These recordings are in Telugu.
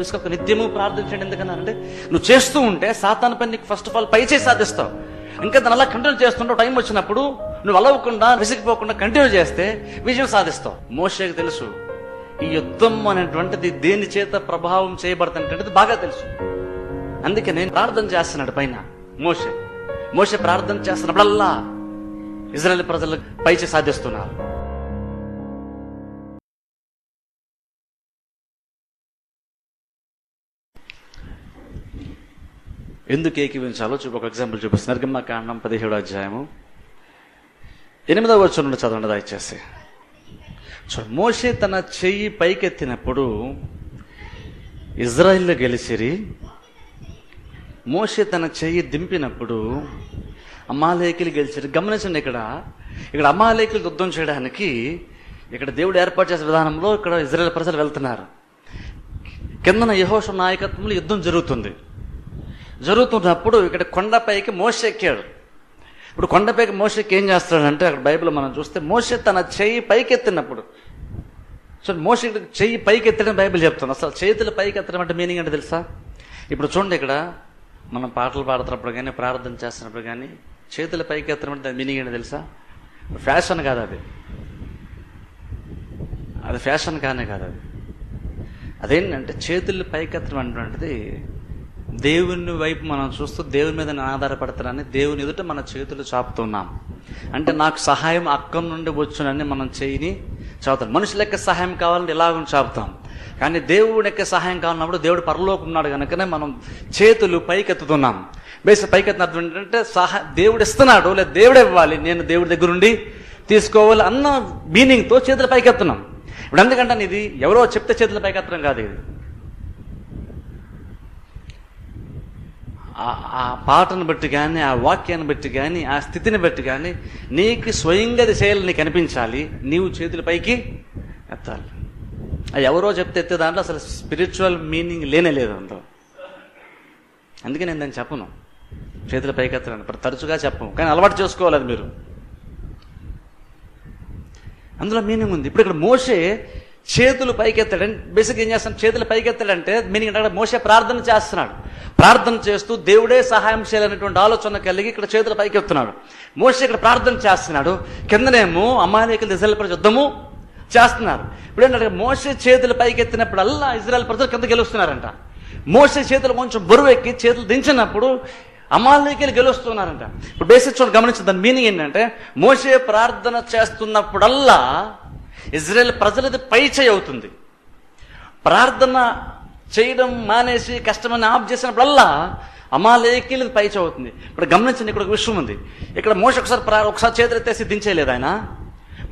ఇసుక నిత్యము ప్రార్థించండి ఎందుకన్నారంటే నువ్వు చేస్తూ ఉంటే సాతాను పని నీకు ఫస్ట్ ఆఫ్ ఆల్ పై చేసి సాధిస్తావు. ఇంకా దాని అలా కంటిన్యూ చేస్తుంటావు టైం వచ్చినప్పుడు నువ్వు అలవకుండా విసిగిపోకుండా కంటిన్యూ చేస్తే విజయం సాధిస్తావు. మోషేకి తెలుసు ఈ యుద్ధం అనేటువంటిది దేని చేత ప్రభావం చేయబడుతుంటది బాగా తెలుసు. అందుకే నేను ప్రార్థన చేస్తున్నాడు పైన మోషే. మోషే ప్రార్థన చేస్తున్నప్పుడల్లా ఇజ్రాయెల్ ప్రజలు పైచి సాధిస్తున్నారు. ఎందుకు ఏకీవించాలో చూపు ఒక ఎగ్జాంపుల్ చూపిస్తున్నారు నిర్గమ పదిహేడు అధ్యాయము. ఎనిమిదవ వచ్చి నుండి చదవండి దయచేసి. చూడు మోషే తన చెయ్యి పైకెత్తినప్పుడు ఇజ్రాయిల్లో గెలిచిరి మోషే తన చెయ్యి దింపినప్పుడు అమాలేకులు గెలిచారు. గమనించండి ఇక్కడ. ఇక్కడ అమాలేకులు యుద్ధం చేయడానికి ఇక్కడ దేవుడు ఏర్పాటు చేసే విధానంలో ఇక్కడ ఇజ్రాయెల్ ప్రజలు వెళ్తున్నారు. కిందన యహోష నాయకత్వంలో యుద్ధం జరుగుతుంది. జరుగుతున్నప్పుడు ఇక్కడ కొండపైకి మోసే ఎక్కాడు. ఇప్పుడు కొండపైకి మోసకి ఏం చేస్తాడంటే అక్కడ బైబిల్ మనం చూస్తే మోస తన చెయ్యి పైకెత్తినప్పుడు. సో మోస చెయ్యి పైకి ఎత్తడం బైబిల్ చెప్తుంది. అసలు చేతులు పైకి ఎత్తడం అంటే మీనింగ్ అంటే తెలుసా? ఇప్పుడు చూడండి ఇక్కడ మనం పాటలు పాడుతున్నప్పుడు కానీ ప్రార్థన చేస్తున్నప్పుడు కానీ చేతుల పైకి ఎత్తడం అంటే మీనింగ్ ఏంటి తెలుసా? ఫ్యాషన్ కాదు అది. అది ఫ్యాషన్ కానే కాదు అది. అదేంటంటే చేతులు పైకెత్తడం అంటే దేవుని వైపు మనం చూస్తూ దేవుని మీద నేను ఆధారపడతానని దేవుని ఎదుట మన చేతులు చాపుతున్నాం. అంటే నాకు సహాయం అక్కడి నుండి వచ్చునని మనం చేయని చాపుతాం. మనుషుల యొక్క సహాయం కావాలంటే ఎలాగో చాపుతాం. కానీ దేవుడి యొక్క సహాయం కావాలన్నప్పుడు దేవుడు పరలోకి ఉన్నాడు కనుకనే మనం చేతులు పైకెత్తుతున్నాం. బేసి పైకెత్తిన అర్థం ఏంటంటే సహా దేవుడు ఇస్తున్నాడు లేదా దేవుడు ఇవ్వాలి నేను దేవుడి దగ్గర నుండి తీసుకోవాలి అన్న మీనింగ్తో చేతులు పైకెత్తున్నాం. ఇప్పుడు ఎందుకంటే ఇది ఎవరో చెప్తే చేతుల పైకెత్తడం కాదు ఇది. ఆ- ఆ పాటను బట్టి కానీ ఆ వాక్యాన్ని బట్టి కానీ ఆ స్థితిని బట్టి కానీ నీకు స్వయంగా అది చేయాలని నీకు అనిపించాలి నీవు చేతుల పైకి ఎత్తాలి. అది ఎవరో చెప్తే ఎత్తే దాంట్లో అసలు స్పిరిచువల్ మీనింగ్ లేనే లేదు అందులో. అందుకే నేను దాన్ని చెప్పను. చేతుల పైకి ఎత్తడానికి ఇప్పుడు తరచుగా చెప్పము కానీ అలవాటు చేసుకోవాలి అది మీరు. అందులో మీనింగ్ ఉంది. ఇప్పుడు ఇక్కడ మోసే చేతులు పైకెత్తాడు బేసిక్ ఏం చేస్తాను చేతులు పైకెత్తాడంటే మీనింగ్ అంటే మోసే ప్రార్థన చేస్తున్నాడు. ప్రార్థన చేస్తూ దేవుడే సహాయం చేయాలనేటువంటి ఆలోచన కలిగి ఇక్కడ చేతులు పైకెత్తున్నాడు మోసే ఇక్కడ ప్రార్థన చేస్తున్నాడు. కిందనేమో అమాయకులు ఇజ్రాయల్ ప్రజలు యుద్ధము చేస్తున్నారు. ఇప్పుడు ఏంటంటే మోసే చేతులు పైకెత్తినప్పుడల్లా ఇజ్రాయల్ ప్రజలు కింద గెలుస్తున్నారంట. మోసే చేతులు కొంచెం బరువు ఎక్కి చేతులు దించినప్పుడు అమాలేకీలు గెలుస్తున్నారంట. ఇప్పుడు బేసిక్ చూడండి గమనించిన దాని మీనింగ్ ఏంటంటే మోసే ప్రార్థన చేస్తున్నప్పుడల్లా ఇజ్రాయెల్ ప్రజలది పై చేయి అవుతుంది. ప్రార్థన చేయడం మానేసి కష్టమని ఆఫ్ చేసినప్పుడల్లా అమాలేకీలు పై చదువుతుంది అవుతుంది. ఇప్పుడు గమనించండి ఇక్కడ ఒక విషయం ఉంది. ఇక్కడ మోస ఒకసారి ప్రా- ఒకసారి చేతులు ఎత్తేసి దించేయలేదు ఆయన.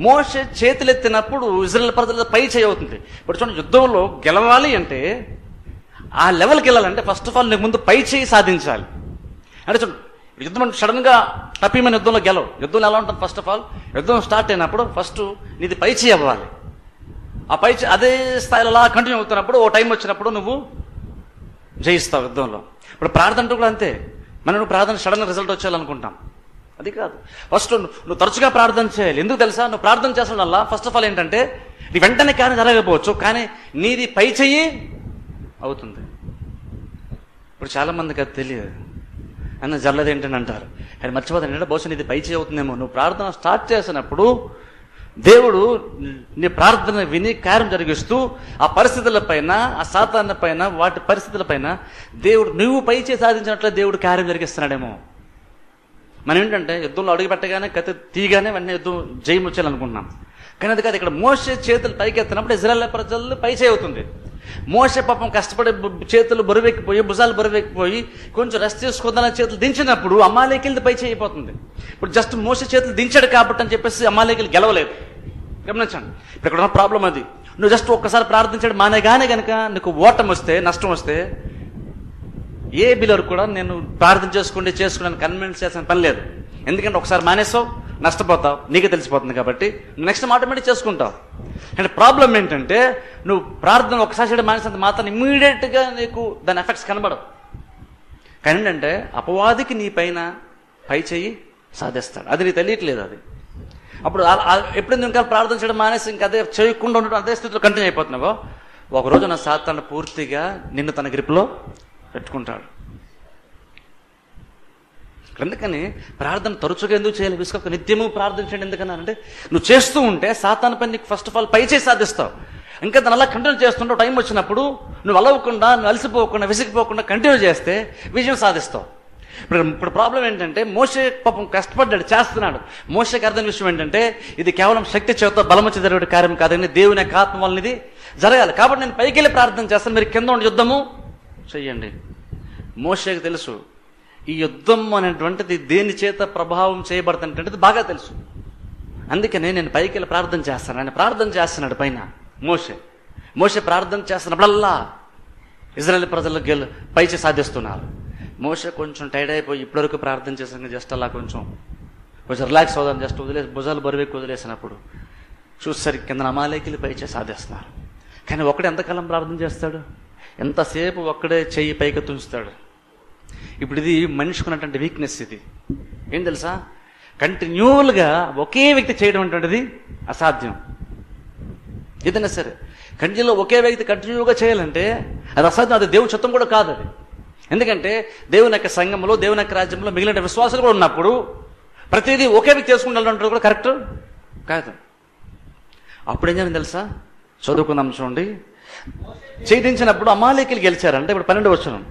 మోస చేతులు ఎత్తినప్పుడు ప్రజల పై చేయి అవుతుంది. ఇప్పుడు చూడండి యుద్ధంలో గెలవాలి అంటే ఆ లెవెల్కి వెళ్ళాలంటే ఫస్ట్ ఆఫ్ ఆల్ నీకు ముందు పై చేయి సాధించాలి. అంటే చూడండి యుద్ధం అంటే సడన్గా యుద్ధంలో గెలవు. యుద్ధంలో ఎలా ఉంటుంది? ఫస్ట్ ఆఫ్ ఆల్ యుద్ధం స్టార్ట్ అయినప్పుడు ఫస్ట్ నీది పై చేయి అవ్వాలి. ఆ పై అదే స్థాయిలో అలా కంటిన్యూ అవుతున్నప్పుడు ఓ టైం వచ్చినప్పుడు నువ్వు జయిస్తావు యుద్ధంలో. ఇప్పుడు ప్రార్థన అంటే కూడా అంతే. మనం ప్రార్థన సడన్ రిజల్ట్ వచ్చేయాలనుకుంటాం. అది కాదు. ఫస్ట్ నువ్వు తరచుగా ప్రార్థన చేయాలి. ఎందుకు తెలుసా? నువ్వు ప్రార్థన చేసిన వల్ల ఫస్ట్ ఆఫ్ ఆల్ ఏంటంటే నీ వెంటనే కానీ జరగకపోవచ్చు కానీ నీది పై చెయ్యి అవుతుంది. ఇప్పుడు చాలామందికి అది తెలియదు. అన్న జరలేదు ఏంటని అంటారు. ఆయన మర్చిపోతాను. ఏంటంటే బహుశా ఇది పై చేయి అవుతుందేమో. నువ్వు ప్రార్థన స్టార్ట్ చేసినప్పుడు దేవుడు నీ ప్రార్థన విని కార్యం జరిగిస్తూ ఆ పరిస్థితుల పైన ఆ సాతాన్న పైన వాటి పరిస్థితుల పైన దేవుడు నువ్వు పై సాధించినట్లే దేవుడు కార్యం జరిగిస్తున్నాడేమో. మనం ఏంటంటే యుద్ధంలో అడుగు పెట్టగానే కత్తి తీయగానే వెంటనే యుద్ధం జయం వచ్చేయాలనుకుంటున్నాం. కానీ అది కాదు ఇక్కడ మోసే చేతులు పైకెత్తినప్పుడు ఇజ్రాయల్ ప్రజలు పైచే అవుతుంది. మోసే పాపం కష్టపడి చేతులు బరువెక్కిపోయి భుజాలు బరువెక్కిపోయి కొంచెం రెస్ట్ తీసుకుందాలని చేతులు దించినప్పుడు అమ్మాలేకెళ్ళి పై చేయిపోతుంది ఇప్పుడు జస్ట్ మోసే చేతులు దించాడు కాబట్టి అని చెప్పేసి అమ్మాలేకిలు గెలవలేదు. గమనించండి. ఇక్కడ ఉన్న ప్రాబ్లం అది. నువ్వు జస్ట్ ఒక్కసారి ప్రార్థించాడు మానేగానే కనుక నీకు ఓటం వస్తే నష్టం వస్తే ఏ బిల్లర్ కూడా నేను ప్రార్థన చేసుకుంటే చేసుకున్నాను కన్విన్స్ చేసిన పని లేదు. ఎందుకంటే ఒకసారి మానేసావు నష్టపోతావు నీకే తెలిసిపోతుంది కాబట్టి నెక్స్ట్ ఆటోమేటిక్ చేసుకుంటావు. అంటే ప్రాబ్లం ఏంటంటే నువ్వు ప్రార్థన ఒకసారి చేయడం మానేసినంత మాత్రం ఇమ్మీడియట్గా నీకు దాని ఎఫెక్ట్స్ కనబడవు. కానీ ఏంటంటే అపవాదికి నీ పైన పై చెయ్యి సాధిస్తాడు. అది నీకు తెలియట్లేదు అది. అప్పుడు ఎప్పుడైంది ఎప్పుడు ఇంకా ప్రార్థన చేయడం మానేసి ఇంకా అదే చేయకుండా ఉండడం అదే స్థితిలో కంటిన్యూ అయిపోతున్నావో? ఒకరోజు నా సాతాను పూర్తిగా నిన్ను తన గ్రిప్లో పెట్టుకుంటాడు. అందుకని ప్రార్థన తరచుగా ఎందుకు చేయాలి? విసుక నిత్యము ప్రార్థించండి ఎందుకన్నానంటే నువ్వు చేస్తూ ఉంటే సాతాను పని నీకు ఫస్ట్ ఆఫ్ ఆల్ పై చేసి సాధిస్తావు. ఇంకా దాని అలా కంటిన్యూ చేస్తుంటే టైం వచ్చినప్పుడు నువ్వు అలవకుండా నువ్వు అలసిపోకుండా విసిగిపోకుండా కంటిన్యూ చేస్తే విజయం సాధిస్తావు. ఇప్పుడు ఇప్పుడు ప్రాబ్లం ఏంటంటే మోసే పాపం కష్టపడ్డాడు చేస్తున్నాడు. మోసకి అర్థం విషయం ఏంటంటే ఇది కేవలం శక్తి చేత బలమచ్చి జరిగే కార్యం కాదని దేవుని యొక్క ఆత్మ వలన ఇది జరగాలి. కాబట్టి నేను పైకి వెళ్ళి ప్రార్థన చేస్తాను. మీరు కింద ఉండి యుద్ధము చెయ్యండి. మోసేకి తెలుసు ఈ యుద్ధం అనేటువంటిది దేని చేత ప్రభావం చేయబడుతుంటది బాగా తెలుసు. అందుకనే నేను పైకి వెళ్ళి ప్రార్థన చేస్తాను. ఆయన ప్రార్థన చేస్తున్నాడు పైన మోసే మోసే ప్రార్థన చేస్తున్నప్పుడల్లా ఇజ్రాయెల్ ప్రజలు గెలు పైచి సాధిస్తున్నారు. మోస కొంచెం టైర్డ్ అయిపోయి ఇప్పటివరకు ప్రార్థన చేసాను జస్ట్ అలా కొంచెం. కొంచెం రిలాక్స్ అవుదాం జస్ట్ వదిలేసి భుజాలు బరువెక్కి వదిలేసినప్పుడు చూసరికి కింద నమాలేకిలు పైచే సాధిస్తున్నారు కానీ ఒకడే ఎంతకాలం ప్రార్థన చేస్తాడు? ఎంతసేపు ఒక్కడే చెయ్యి పైకి తుంచుతాడు? ఇప్పుడు ఇది మనిషికి ఉన్నటువంటి వీక్నెస్ ఇది. ఏం తెలుసా? కంటిన్యూల్గా ఒకే వ్యక్తి చేయడం అటువంటిది అసాధ్యం. ఏదైనా సరే కంటిన్యూలో ఒకే వ్యక్తి కంటిన్యూగా చేయాలంటే అది అసాధ్యం అది దేవుని చిత్తం కూడా కాదు అది. ఎందుకంటే దేవుని యొక్క సంఘంలో దేవుని యొక్క రాజ్యంలో మిగిలిన విశ్వాసాలు కూడా ఉన్నప్పుడు ప్రతిదీ ఒకే వ్యక్తి చేసుకుంటారు కూడా కరెక్ట్? కాదు. అప్పుడు ఏం జరిగింది తెలుసా? చదువుకుందాం చూడండి. ఛేదించినప్పుడు అమాలేకులు గెలిచారంటే. ఇప్పుడు పన్నెండు వచ్చిన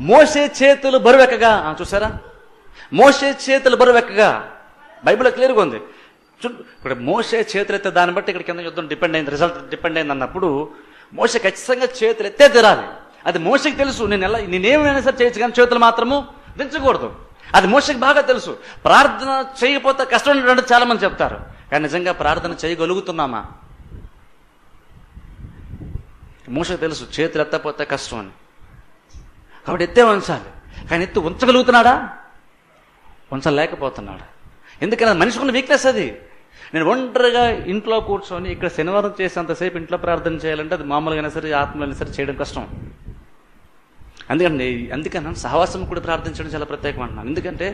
మోసే చేతులు బరువెక్కగా చూసారా? మోసే చేతులు బరువెక్కగా బైబిల్ క్లియర్గా ఉంది. ఇక్కడ మోసే చేతులు ఎత్తే దాన్ని బట్టి ఇక్కడ కింద యుద్ధం డిపెండ్ అయింది. రిజల్ట్ డిపెండ్ అయింది అన్నప్పుడు మోసే ఖచ్చితంగా చేతులు ఎత్తే తిరాలి. అది మోసకి తెలుసు. నేను ఎలా నేనేమైనా సరే చేయొచ్చు కానీ చేతులు మాత్రము దించకూడదు. అది మోసకి బాగా తెలుసు. ప్రార్థన చేయకపోతే కష్టం ఉండడం చాలా మంది చెప్తారు. కానీ నిజంగా ప్రార్థన చేయగలుగుతున్నామా? మోసకి తెలుసు చేతులు ఎత్తపోతే కష్టం అని. కాబట్టి ఎత్తే ఉంచాలి కానీ ఎత్తు ఉంచగలుగుతున్నాడా? ఉంచలేకపోతున్నాడా? ఎందుకని? అది మనిషికున్న వీక్నెస్ అది. నేను ఒంటరిగా ఇంట్లో కూర్చొని ఇక్కడ శనివారం చేసేంతసేపు ఇంట్లో ప్రార్థన చేయాలంటే అది మామూలుగా సరే ఆత్మలైనా సరే చేయడం కష్టం. అందుకని అందుకని సహవాసం కూడా ప్రార్థించడం చాలా ప్రత్యేకం అంటున్నాను. ఎందుకంటే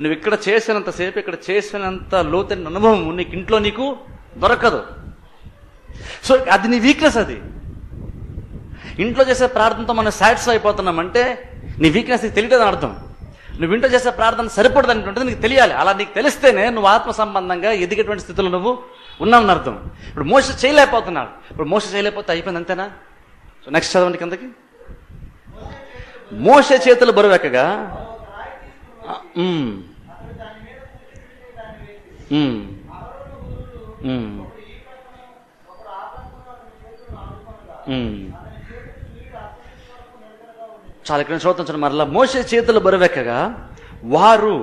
నువ్వు ఇక్కడ చేసినంతసేపు ఇక్కడ చేసినంత లోతైన అనుభవం నీకు ఇంట్లో నీకు దొరకదు. సో అది నీ వీక్నెస్ అది. ఇంట్లో చేసే ప్రార్థనతో మనం సాటిస్ఫై అయిపోతున్నామంటే నీ వీక్నెస్ నీకు తెలియదని అర్థం. నువ్వు ఇంట్లో చేసే ప్రార్థన సరిపడదు అనేటువంటిది నీకు తెలియాలి. అలా నీకు తెలిస్తేనే నువ్వు ఆత్మ సంబంధంగా ఎదిగేటువంటి స్థితిలో నువ్వు ఉన్నావని అర్థం ఇప్పుడు మోస చేయలేకపోతున్నాడు. ఇప్పుడు మోస చేయలేకపోతే అయిపోయింది అంతేనా? సో నెక్స్ట్ చదవండి కిందకి. మోస చేతులు బరువెక్కగా? చాలా ఇక్కడ శ్రోతించడం మరలా మోసే చేతులు బరువెక్కగా? వారు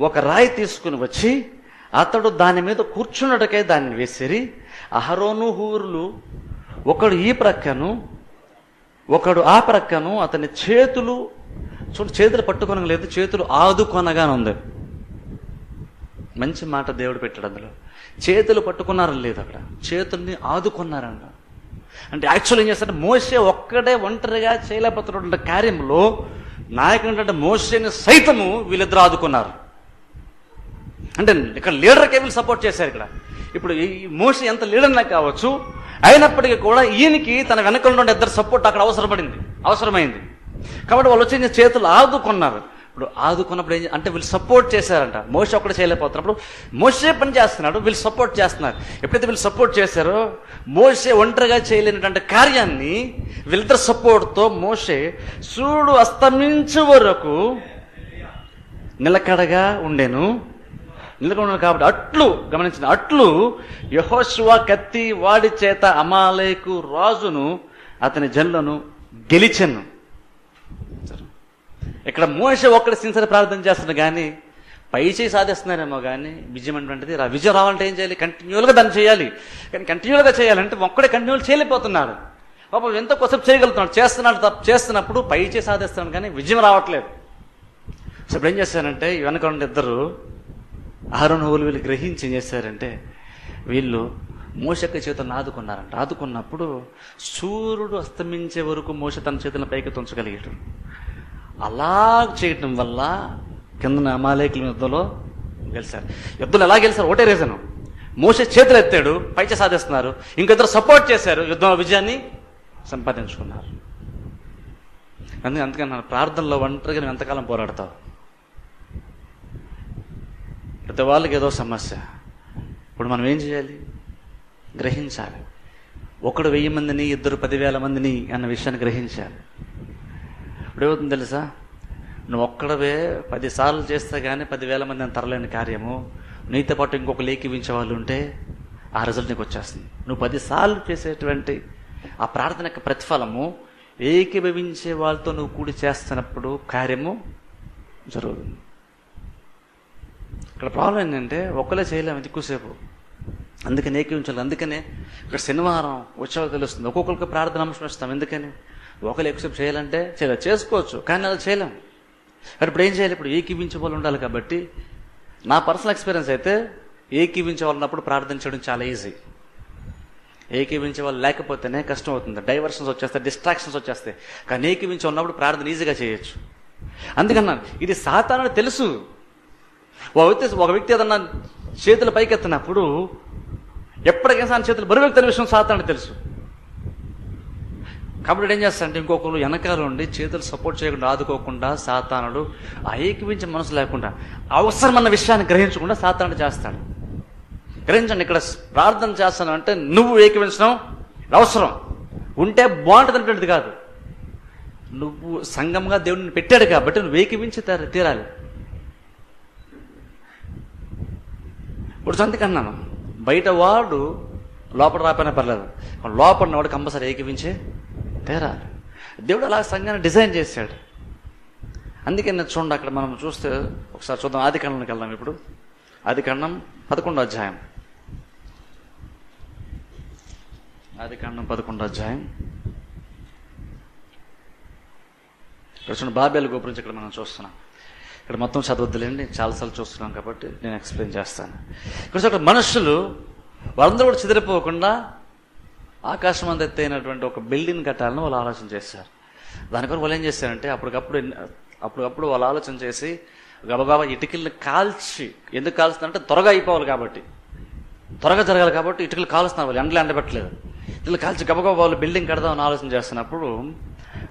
ఒక రాయి తీసుకుని వచ్చి అతడు దాని మీద కూర్చున్నటకై దాన్ని వేసిరి. అహరోను హూరులు ఒకడు ఈ ప్రక్కను ఒకడు ఆ ప్రక్కను అతని చేతులు చూడు చేతులు పట్టుకొనగా లేదు చేతులు ఆదుకొనగానే ఉంది మంచి మాట దేవుడు పెట్టాడు అందులో. చేతులు పట్టుకున్నారని లేదు అక్కడ. చేతుల్ని ఆదుకున్నారంట. అంటే యాక్చువల్ ఏం చేస్తారంటే మోసే ఒక్కడే ఒంటరిగా చేయలేకపోతున్నటువంటి కార్యంలో నాయకుడు అంటే మోసేని సైతము వీళ్ళిద్దరు ఆదుకున్నారు. అంటే ఇక్కడ లీడర్కే వీళ్ళు సపోర్ట్ చేశారు ఇక్కడ? ఇప్పుడు ఈ మోషన్ ఎంత లీడర్నా కావచ్చు అయినప్పటికీ కూడా ఈయనకి తన వెనకల నుండి ఇద్దరు సపోర్ట్ అక్కడ అవసరపడింది అవసరమైంది. కాబట్టి వాళ్ళు వచ్చి చేతులు ఆదుకున్నారు. ఇప్పుడు ఆదుకున్నప్పుడు ఏం అంటే వీళ్ళు సపోర్ట్ చేశారంట. మోస ఒక్కడ చేయలేకపోతున్నప్పుడు మోసే పని చేస్తున్నాడు వీళ్ళు సపోర్ట్ చేస్తున్నారు. ఎప్పుడైతే వీళ్ళు సపోర్ట్ చేశారో మోసే ఒంటరిగా చేయలేనటువంటి కార్యాన్ని వీళ్ళిద్దరు సపోర్ట్తో మోసే సూర్యుడు అస్తమించే వరకు నిలకడగా ఉండేను. నిలకొన్నాడు కాబట్టి అట్లు గమనించిన అట్లు యహోశివా కత్తి వాడి చేత అమాలేకు రాజును అతని జన్లను గెలిచెను. ఇక్కడ మోష ఒక్కడి సిన్సర్ ప్రార్థన చేస్తున్నాడు కానీ పై చేయి సాధిస్తున్నారేమో కానీ విజయం అటువంటిది విజయం రావాలంటే ఏం చేయాలి? కంటిన్యూల్గా దాన్ని చేయాలి. కానీ కంటిన్యూల్గా చేయాలంటే ఒక్కడే కంటిన్యూ చేయలేకపోతున్నాడు. పాపం ఎంతో కోసం చేయగలుగుతున్నాడు. చేస్తున్నాడు తప్ప చేస్తున్నప్పుడు పై చేయి సాధిస్తున్నాడు కానీ విజయం రావట్లేదు. సో ఇప్పుడు ఏం చేశారంటే ఈ వెనక ఇద్దరు ఇద్దరు ఆరోహులు వీళ్ళు గ్రహించి ఏం చేశారంటే వీళ్ళు మోసక్క చేతులను ఆదుకున్నారంట ఆదుకున్నప్పుడు సూర్యుడు అస్తమించే వరకు మోస తన చేతులను పైకి తుంచగలిగాడు. అలా చేయటం వల్ల కింద అమాలేకుల యుద్ధంలో గెలిచారు. యుద్ధంలో ఎలా గెలిచారు? ఒకటే రీజను మోస చేతులు ఎత్తాడు పైచ సాధిస్తున్నారు. ఇంకిద్దరు సపోర్ట్ చేశారు. యుద్ధంలో విజయాన్ని సంపాదించుకున్నారు. అందుకే అందుకని నా ప్రార్థనలో ఒంటరిగా నువ్వు ఎంతకాలం పోరాడతావు? ప్రతి వాళ్ళకి ఏదో సమస్య. ఇప్పుడు మనం ఏం చేయాలి? గ్రహించాలి. ఒకడు వెయ్యి మందిని ఇద్దరు పదివేల మందిని అన్న విషయాన్ని గ్రహించాలి. ఇప్పుడు ఏమవుతుంది తెలుసా? నువ్వు ఒక్కడవే పదిసార్లు చేస్తే కానీ పదివేల మంది అని తరలేని కార్యము. నీతో పాటు ఇంకొక లేఖించే వాళ్ళు ఉంటే ఆ రిజల్ట్ నీకు వచ్చేస్తుంది. నువ్వు పదిసార్లు చేసేటువంటి ఆ ప్రార్థన యొక్క ప్రతిఫలము ఏకీభవించే వాళ్ళతో నువ్వు కూడి చేస్తున్నప్పుడు కార్యము జరుగుతుంది. ఇక్కడ ప్రాబ్లం ఏంటంటే ఒక్కలే చేయలేము ఎక్కువసేపు. అందుకని ఏకీవించాలి అందుకనే ఇక్కడ శనివారం ఉత్సవాలు తెలుస్తుంది. ఒక్కొక్కరికి ప్రార్థన అంశం ఇస్తాం. ఎందుకని? ఒకరు ఎక్కువసేపు చేయాలంటే చేయలేదు చేసుకోవచ్చు కానీ అలా చేయలేము మరి ఇప్పుడు ఏం చేయాలి? ఇప్పుడు ఏకీవించే వాళ్ళు ఉండాలి కాబట్టి నా పర్సనల్ ఎక్స్పీరియన్స్ అయితే ఏకీవించే వాళ్ళున్నప్పుడు ప్రార్థన చేయడం చాలా ఈజీ ఏకీవించే వాళ్ళు లేకపోతేనే కష్టం అవుతుంది. డైవర్షన్స్ వచ్చేస్తాయి డిస్ట్రాక్షన్స్ వచ్చేస్తాయి. కానీ ఏకీవించే ఉన్నప్పుడు ప్రార్థన ఈజీగా చేయొచ్చు. అందుకన్నాను ఇది సాతానని తెలుసు. ఒక వ్యక్తి ఒక వ్యక్తి ఏదన్నా చేతులు పైకెత్తినప్పుడు ఎప్పటికైనా సార్ చేతులు బరువెక్తిన విషయం సాధారణ తెలుసు. కాబట్టి ఏం చేస్తారంటే ఇంకొకరు వెనకాల ఉండి చేతులు సపోర్ట్ చేయకుండా ఆదుకోకుండా సాతానుడు ఆ మనసు లేకుండా అవసరం అన్న విషయాన్ని గ్రహించకుండా సాతానుడు చేస్తాడు. గ్రహించండి ఇక్కడ ప్రార్థన చేస్తాను అంటే నువ్వు ఏకీవించడం అవసరం. ఉంటే బాగుంటుంది కాదు. నువ్వు సంఘంగా దేవుడిని పెట్టాడు కాబట్టి నువ్వు ఏకీవించి తీరాలి. ఇప్పుడు సంతకన్నాను బయట వాడు లోపల రాపోయినా పర్లేదు. లోపల ఉన్నవాడు కంపల్సరీ ఏకీవించే తేరాలి. దేవుడు అలా సంఘాన్ని డిజైన్ చేశాడు. అందుకే నేను చూడండి అక్కడ మనం చూస్తే ఒకసారి చూద్దాం. ఆది ఖండంలోకి వెళ్దాం ఇప్పుడు. ఆది ఖండం పదకొండో అధ్యాయం. ఆది ఖండం పదకొండో అధ్యాయం. ఇక్కడ చూడండి బాబేలు గోపురించి ఇక్కడ మనం చూస్తున్నాం. ఇక్కడ మొత్తం చదవద్దులేండి. చాలాసార్లు చూస్తున్నాం కాబట్టి నేను ఎక్స్ప్లెయిన్ చేస్తాను. ఇక్కడ చూడండి మనుషులు వాళ్ళందరూ కూడా చెదిరిపోకుండా ఆకాశం అంత ఎత్తైనటువంటి ఒక బిల్డింగ్ కట్టాలని వాళ్ళు ఆలోచన చేశారు. దానికొరకు వాళ్ళు ఏం చేశారంటే అప్పటికప్పుడు అప్పటికప్పుడు వాళ్ళు ఆలోచన చేసి గబగబా ఇటుకల్ని కాల్చి ఎందుకు కాల్స్తున్నారంటే త్వరగా అయిపోవాలి కాబట్టి. త్వరగా జరగాలి కాబట్టి ఇటుకలు కాలుస్తున్నారు వాళ్ళు ఎండలు ఎండబెట్టలేదు. ఇటుకలు కాల్చి గబగబా వాళ్ళు బిల్డింగ్ కడదామని ఆలోచన చేస్తున్నప్పుడు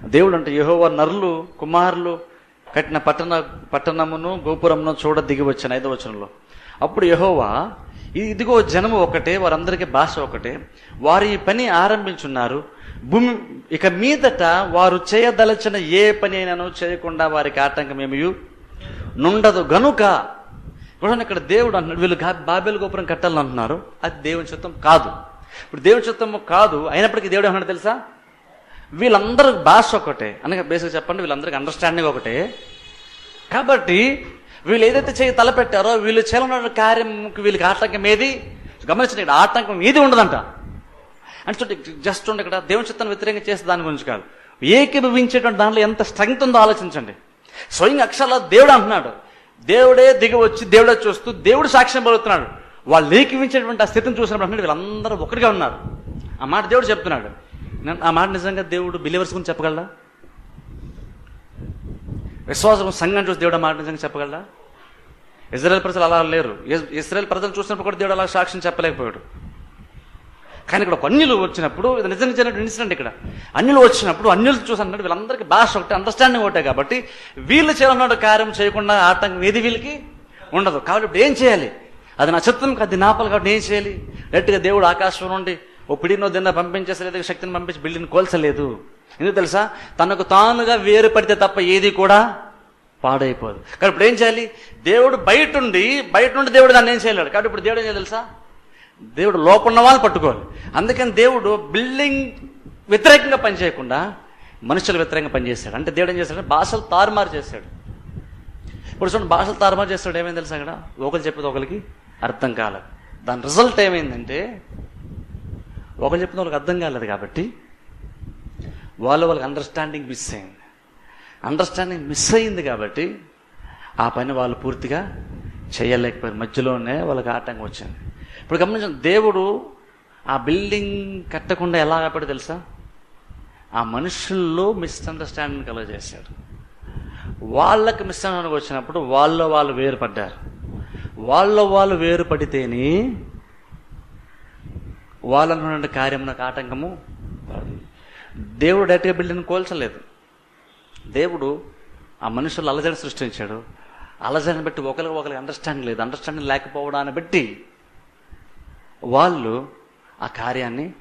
దేవుడు అంటే యహోవా నరులు కుమారులు కట్టిన పట్టణ పట్టణమును గోపురమును చూడ దిగి వచ్చిన ఐదో వచనంలో. అప్పుడు యహోవా ఇదిగో జనము ఒకటే వారందరికీ భాష ఒకటే. వారు ఈ పని ఆరంభించున్నారు. భూమి ఇక మీదట వారు చేయదలచిన ఏ పని అయినాను చేయకుండా వారికి ఆటంకం ఏమీ నుండదు. గనుక చూడండి ఇక్కడ దేవుడు అంటున్నాడు. వీళ్ళు బాబేలు గోపురం కట్టాలని అంటున్నారు అది దేవుని చిత్తం కాదు. ఇప్పుడు దేవుని చిత్తం కాదు. అయినప్పటికీ దేవుడు ఏమన్నాడు తెలుసా? వీళ్ళందరూ భాష ఒకటే. అనగా బేసిక్ చెప్పండి వీళ్ళందరికీ అండర్స్టాండింగ్ ఒకటే. కాబట్టి వీళ్ళు ఏదైతే చేయి తలపెట్టారో వీళ్ళు చేయాలన్న కార్యంకి వీళ్ళకి ఆటంకం ఏది? గమనించండి ఇక్కడ ఆటంకం ఏది ఉండదంట. అంటే చూడండి జస్ట్ ఉండి ఇక్కడ దేవుని చిత్తాన్ని వ్యతిరేకంగా చేసే దాని గురించి కాదు. ఏకీభవించేటువంటి దాంట్లో ఎంత స్ట్రెంగ్త్ ఉందో ఆలోచించండి. స్వయం అక్షరాల దేవుడు అంటున్నాడు. దేవుడే దిగి వచ్చి దేవుడే చూస్తూ దేవుడు సాక్ష్యం పలుకుతున్నాడు. వాళ్ళు ఏకీవించేటువంటి ఆ స్థితిని చూసినప్పుడు అంటున్నాడు వీళ్ళందరూ ఒకటిగా ఉన్నారు. ఆ మాట దేవుడు చెప్తున్నాడు. నేను- ఆ మాట నిజంగా దేవుడు బిలీవర్స్ గురించి చెప్పగలరా విశ్వాసం సంఘం చూసి దేవుడు ఆ మాట నిజంగా చెప్పగలరా ఇజ్రాయల్ ప్రజలు అలా లేరు. ఇస్- ప్రజలు చూసినప్పుడు కూడా దేవుడు అలా సాక్ష్యం చెప్పలేకపోయాడు. కానీ ఇక్కడ ఒక అన్యులు వచ్చినప్పుడు ఇది నిజంగా జరిగిన ఇన్సిడెంట్ ఇక్కడ. అన్యులు వచ్చినప్పుడు అన్యులు చూసి వీళ్ళందరికీ భాష ఒకటి అండర్స్టాండింగ్ ఒకటే కాబట్టి వీళ్ళు చేయాలన్నాడు కార్యం చేయకుండా ఆటంకం ఏది వీళ్ళకి? ఉండదు. కాబట్టి ఇప్పుడు ఏం చేయాలి? అది నా చిత్తం అది నాపాలి కాబట్టి ఏం చేయాలి? డైరెక్ట్గా దేవుడు ఆకాశం నుండి ఓ పిడినో దిన్న పంపించేసలేదు శక్తిని పంపించి బిల్డింగ్ కోల్చలేదు. ఎందుకు తెలుసా? తనకు తానుగా వేరు పడితే తప్ప ఏది కూడా పాడైపోదు. కానీ ఇప్పుడు ఏం చేయాలి? దేవుడు బయట ఉండి బయట నుండి దేవుడు దాన్ని ఏం చేయలేడు. కాబట్టి ఇప్పుడు దేవుడు ఏం తెలుసా? దేవుడు లోపల ఉన్న పట్టుకోవాలి. అందుకని దేవుడు బిల్డింగ్ వ్యతిరేకంగా పనిచేయకుండా మనుషుల వ్యతిరేకంగా పనిచేశాడు. అంటే దేవుడు ఏం చేశాడు? భాషలు తారుమారు చేశాడు. ఇప్పుడు చూడండి భాషలు తారుమారు చేస్తాడు ఏమైంది తెలుసా అక్కడ ఒకరు చెప్పేది ఒకరికి అర్థం కాలేదు దాని రిజల్ట్ ఏమైందంటే ఒకరు చెప్పిన వాళ్ళకి అర్థం కాలేదు కాబట్టి వాళ్ళు వాళ్ళకి అండర్స్టాండింగ్ మిస్ అయింది. అండర్స్టాండింగ్ మిస్ అయింది కాబట్టి ఆ పని వాళ్ళు పూర్తిగా చేయలేకపోయారు. మధ్యలోనే వాళ్ళకి ఆటంకం వచ్చింది. ఇప్పుడు గమనించండి దేవుడు ఆ బిల్డింగ్ కట్టకుండా ఎలా ఆపాడు తెలుసా? ఆ మనుషుల్లో మిస్అండర్స్టాండింగ్ కలగజేశాడు వాళ్ళకి మిస్అండర్స్టాండింగ్ వచ్చినప్పుడు వాళ్ళ వాళ్ళు వేరుపడ్డారు. వాళ్ళ వాళ్ళు వేరుపడితేనే వాళ్ళ కార్యమునకు ఆటంకము దేవుడు డైరెక్ట్గా బిల్డింగ్ కోల్చలేదు. దేవుడు ఆ మనుషులు అలజడి సృష్టించాడు. అలజడిని బట్టి ఒకరికి ఒకరికి అండర్స్టాండింగ్ లేదు. అండర్స్టాండింగ్ లేకపోవడాన్ని బట్టి వాళ్ళు ఆ కార్యాన్ని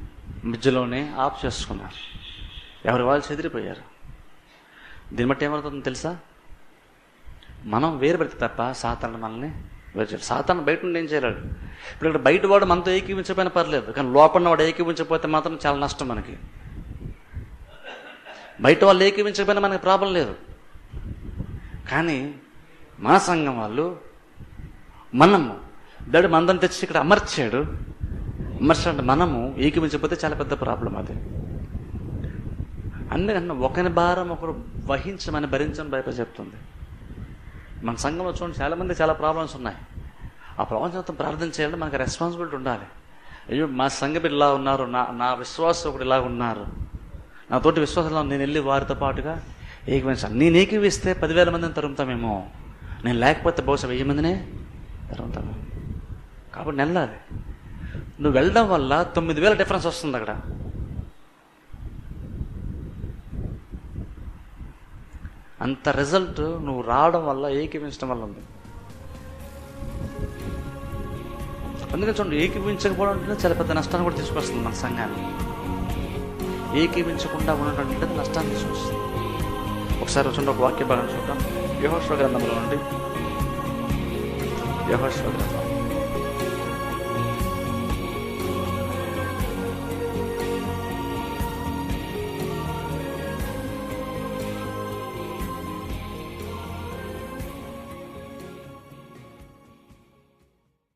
మధ్యలోనే ఆఫ్ చేసుకున్నారు. ఎవరి వాళ్ళు చెదిరిపోయారు? దీన్ని బట్టి ఏమవుతుందో తెలుసా? మనం వేరు పెడితే తప్ప సాతారణ మనల్ని వేరు సాతాను బయట నుండి ఏం చేయలేడు. ఇప్పుడు ఇక్కడ బయట వాడు మనతో ఏకీవించకపోయినా పర్లేదు కానీ లోపల వాడు ఏకీవించకపోతే మాత్రం చాలా నష్టం మనకి. బయట వాళ్ళు ఏకీవించకపోయినా మనకి ప్రాబ్లం లేదు. కానీ మన సంఘం వాళ్ళు మనము దేవుడు మందం తెచ్చి ఇక్కడ అమర్చాడు. అమర్చాడు మనము ఏకీవించకపోతే చాలా పెద్ద ప్రాబ్లం అది. అందుకన్నా ఒకరి భారం ఒకరు వహించమని భరించమని బైబిల్ చెప్తుంది. మన సంఘంలో చూడండి చాలా మంది చాలా ప్రాబ్లమ్స్ ఉన్నాయి. ఆ ప్రాబ్లమ్స్ మొత్తం ప్రార్థన చేయాలంటే మనకు రెస్పాన్సిబిలిటీ ఉండాలి. అయ్యో మా సంఘం ఇలా ఉన్నారు నా నా విశ్వాసం ఒకటి ఇలా ఉన్నారు. నా తోటి విశ్వాసంలో నేను వెళ్ళి వారితో పాటుగా ఏకీవించాను నేను ఏకీవిస్తే పదివేల మందిని తరుముతామేమో నేను లేకపోతే బహుశా వెయ్యి మందినే తరుముతాము. కాబట్టి వెళ్ళాలి నువ్వు వెళ్ళడం వల్ల తొమ్మిది వేల డిఫరెన్స్ వస్తుంది అక్కడ. అంత రిజల్ట్ నువ్వు రావడం వల్ల ఏకీవించడం వల్ల ఉంది. అందుకని చూడండి ఏకీపించకపోవడం అంటే చాలా పెద్ద నష్టాన్ని కూడా తీసుకొస్తుంది మన సంఘాన్ని. ఏకీపించకుండా ఉండడం అంటే నష్టాన్ని తీసుకొస్తుంది. ఒకసారి చూడండి ఒక వాక్య భాగం చూద్దాం. యహోశ్వ గ్రంథంలో నుండి. యహోశ్వ గ్రంథం.